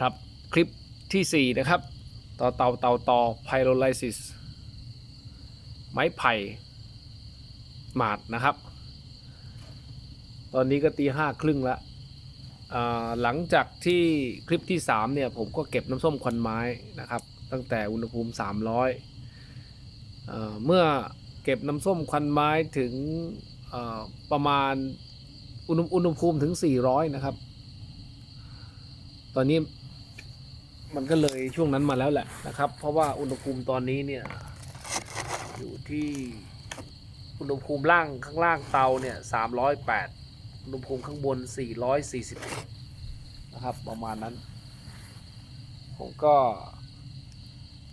ครับ คลิปที่ 4 นะครับ ต่อเตาเตาต่อไพโรไลซิสไม้ไผ่หมาดนะครับ ตอนนี้ก็ตีห้าครึ่งแล้วหลังจากที่คลิปที่ 3 เนี่ย ผมก็เก็บน้ำส้มควันไม้นะครับ ตั้งแต่อุณหภูมิ 300เอ่อเมื่อเก็บน้ำส้มควันไม้ถึงประมาณอุณหอุณหภูมิถึง 400 นะครับ ตอนนี้ มันก็เลยช่วงนั้นมาแล้วแหละนะครับ เพราะว่าอุณหภูมิตอนนี้เนี่ย อยู่ที่อุณหภูมิล่างข้างล่างเตาเนี่ย308อุณหภูมิข้างบน440นะครับประมาณนั้น ผมก็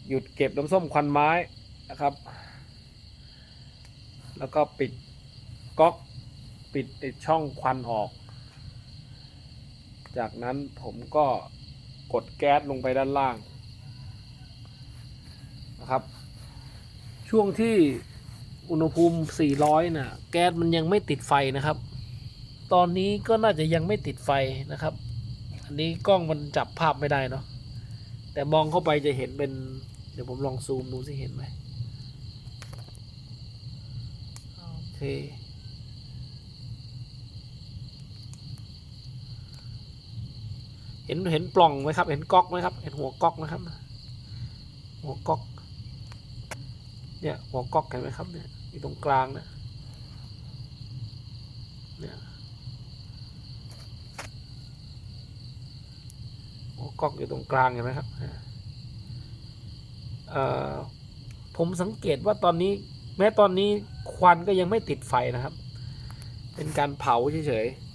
หยุดเก็บน้ำส้มควันไม้นะครับ แล้วก็ปิดก๊อกปิดช่องควันออก จากนั้นผมก็ กดแก๊สลงไปด้านล่างนะครับ ช่วงที่อุณหภูมิ 400น่ะแก๊สมันยังไม่ติดไฟนะครับ ตอนนี้ก็น่าจะยังไม่ติดไฟนะครับ อันนี้กล้องมันจับภาพไม่ได้เนาะแต่มองเข้าไปจะเห็นเป็น เดี๋ยวผมลองซูมดูสิเห็นไหมโอเค เห็นเห็นปล่องไหมครับ เห็นก๊อกไหมครับ เห็นหัวก๊อกไหมครับ หัวก๊อก เนี่ยหัวก๊อกเห็นไหมครับเนี่ยอยู่ตรงกลางนะเนี่ยหัวก๊อกอยู่ตรงกลางเห็นไหมครับเอ่อผมสังเกตว่าตอนนี้ แม้ตอนนี้ควันก็ยังไม่ติดไฟนะครับ เป็นการเผาเฉยๆ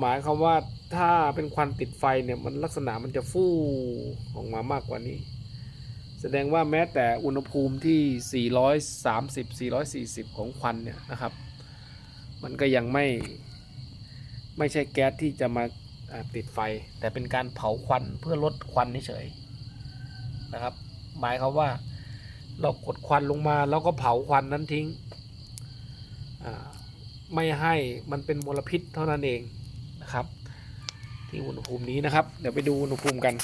หมายความว่าถ้าเป็นควันติดไฟเนี่ยมันลักษณะมันจะฟู่ออกมามากกว่านี้ แสดงว่าแม้แต่อุณหภูมิที่ 430 440 ของควันเนี่ยนะครับ มันก็ยังไม่ไม่ใช่แก๊สที่จะมาติดไฟ แต่เป็นการเผาควันเพื่อลดควันเฉยนะครับ หมายความว่าเรากดควันลงมาแล้วก็เผาควันนั้นทิ้ง ไม่ให้มันเป็นมลพิษเท่านั้นเอง นะครับ ที่อุณหภูมินี้นะครับ เดี๋ยวไปดูอุณหภูมิกัน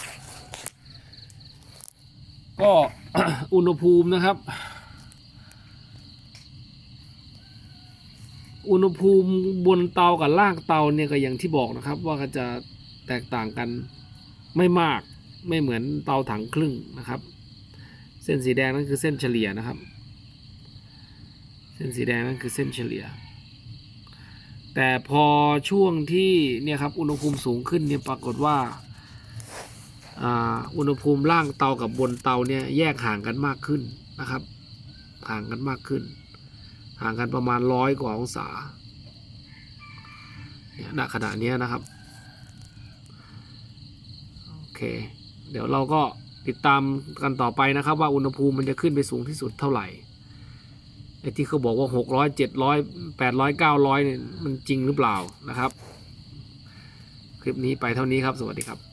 ก็อุณหภูมินะครับ อุณหภูมิบนเตากับล่างเตาเนี่ยก็อย่างที่บอกนะครับ ว่าก็จะแตกต่างกันไม่มากไม่เหมือนเตาถังครึ่งนะครับ เส้นสีแดงนั่นคือเส้นเฉลี่ยนะครับ เส้นสีแดงนั่นคือเส้นเฉลี่ย แต่พอช่วงที่เนี่ยครับอุณหภูมิสูงขึ้นเนี่ยปรากฏว่าอ่าอุณหภูมิล่างเตากับบนเตาเนี่ยแยกห่างกันมากขึ้นนะครับ ห่างกันมากขึ้น ห่างกันประมาณร้อยกว่าองศาเนี่ยณขณะนี้นะครับโอเค เดี๋ยวเราก็ติดตามกันต่อไปนะครับ ว่าอุณหภูมิมันจะขึ้นไปสูงที่สุดเท่าไหร่ ไอ้ที่เขาบอกว่าหกร้อยเจ็ดร้อยแปดร้อยเก้าร้อยเนี่ยมันจริงหรือเปล่านะครับ คลิปนี้ไปเท่านี้ครับ สวัสดีครับ